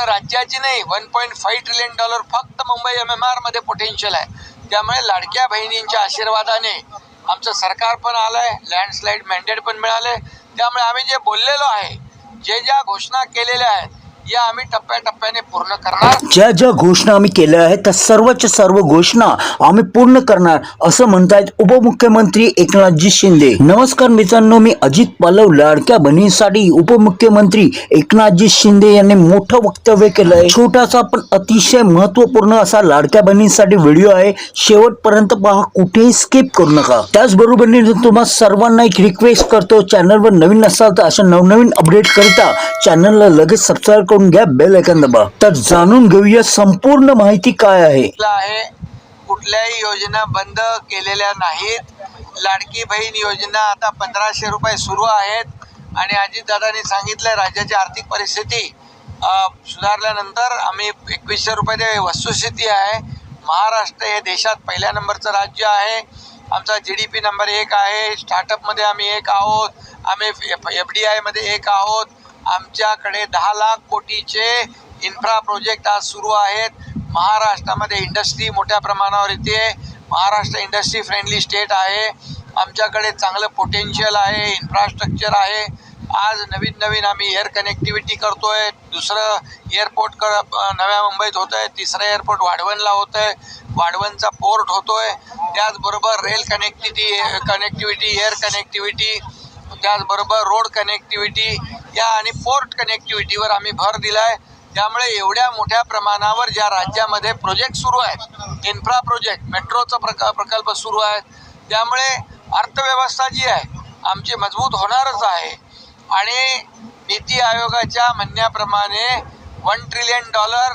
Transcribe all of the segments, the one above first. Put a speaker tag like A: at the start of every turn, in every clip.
A: पूर्ण राज्याची नाही one point five trillion dollar फक्त मुंबई एम एम आरमध्ये पोटेन्शियल आहे. त्यामुळे लाडक्या बहिणींच्या आशीर्वादाने आमचं सरकार पण आलं आहे लँडस्लाईड मॅन्डेट पण मिळालं. त्यामुळे आम्ही जे बोललेलो आहे जे ज्या घोषणा केलेल्या आहेत या आम्ही टप्प्याटप्प्याने पूर्ण करणार.
B: ज्या ज्या घोषणा आम्ही केल्या आहेत त्या सर्वच्या सर्व घोषणा आम्ही पूर्ण करणार असं म्हणतायत उपमुख्यमंत्री एकनाथजी शिंदे. नमस्कार मित्रांनो मी अजित पालव लाडक्या बहिणींसाठी उपमुख्यमंत्री एकनाथजी शिंदे यांनी मोठं वक्तव्य केलंय. छोटासा पण अतिशय महत्त्वपूर्ण असा लाडक्या बहिणींसाठी व्हिडिओ आहे. शेवटपर्यंत पहा कुठेही स्किप करू नका. त्याचबरोबर तुम्हा सर्वांना एक रिक्वेस्ट करतो चॅनलवर नवीन असाल तर अशा नवनवीन अपडेट करता चॅनलला लगेच सबस्क्राईब करून घ्या बेल ऐकन दबा. तर जाणून घेऊया संपूर्ण माहिती काय आहे.
A: आहे? कुठल्याही योजना बंद केलेल्या नाहीत. लाडकी बहीण योजना आता पंधराशे रुपये सुरू आहेत. आणि अजितदादांनी सांगितलं राज्याची आर्थिक परिस्थिती सुधारल्यानंतर आम्ही एकवीसशे रुपये वस्तुस्थिती आहे. महाराष्ट्र हे देशात पहिल्या नंबरचं राज्य आहे. आमचा जी डी पी नंबर एक आहे. स्टार्टअपमध्ये आम्ही एक आहोत. आम्ही एफ डी आयमध्ये एक आहोत. आमच्याकडे दहा लाख कोटीचे इन्फ्रा प्रोजेक्ट आज सुरू आहेत. महाराष्ट्रामध्ये इंडस्ट्री मोठ्या प्रमाणावर येते. महाराष्ट्र इंडस्ट्री फ्रेंडली स्टेट आहे. आमच्याकडे चांगलं पोटेन्शियल आहे इन्फ्रास्ट्रक्चर आहे. आज नवीन नवीन आम्ही एअर कनेक्टिव्हिटी करतोय. दुसरं एअरपोर्ट क नव्या मुंबईत होतं आहे तिसरं एअरपोर्ट वाढवणला होतं आहे वाढवणचा पोर्ट होतोय. त्याचबरोबर rail connectivity connectivity air connectivity त्याचबरोबर रोड कनेक्टिव्हिटी या आणि पोर्ट कनेक्टिव्हिटीवर आम्ही भर दिला आहे त्यामुळे एवढ्या मोठ्या प्रमाणावर ज्या राज्यामध्ये प्रोजेक्ट सुरू आहेत इन्फ्रा प्रोजेक्ट मेट्रोचा प्रक प्रकल्प सुरू आहे त्यामुळे अर्थव्यवस्था जी आहे आमची मजबूत होणारच आहे. आणि नीती आयोगाच्या म्हणण्याप्रमाणे वन ट्रिलियन डॉलर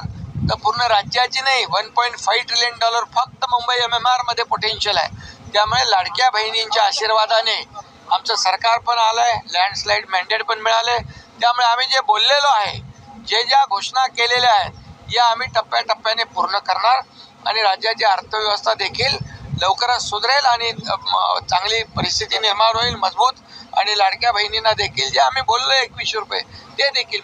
A: तर पूर्ण राज्याची नाही one point five trillion dollar फक्त मुंबई एम एम आरमध्ये पोटेन्शियल आहे. त्यामुळे लाडक्या बहिणींच्या आशीर्वादाने आमचं सरकार पण आलं आहे लँडस्लाईड मॅन्डेट पण मिळाले त्यामुळे आम्ही जे बोललेलो आहे जे ज्या घोषणा केलेल्या आहेत या आम्ही टप्प्याटप्प्याने पूर्ण करणार आणि राज्याची अर्थव्यवस्था देखील लवकरच सुधरेल आणि चांगली परिस्थिती निर्माण होईल मजबूत आणि लाडक्या बहिणींना देखील जे आम्ही बोललो एकवीसशे रुपये ते देखील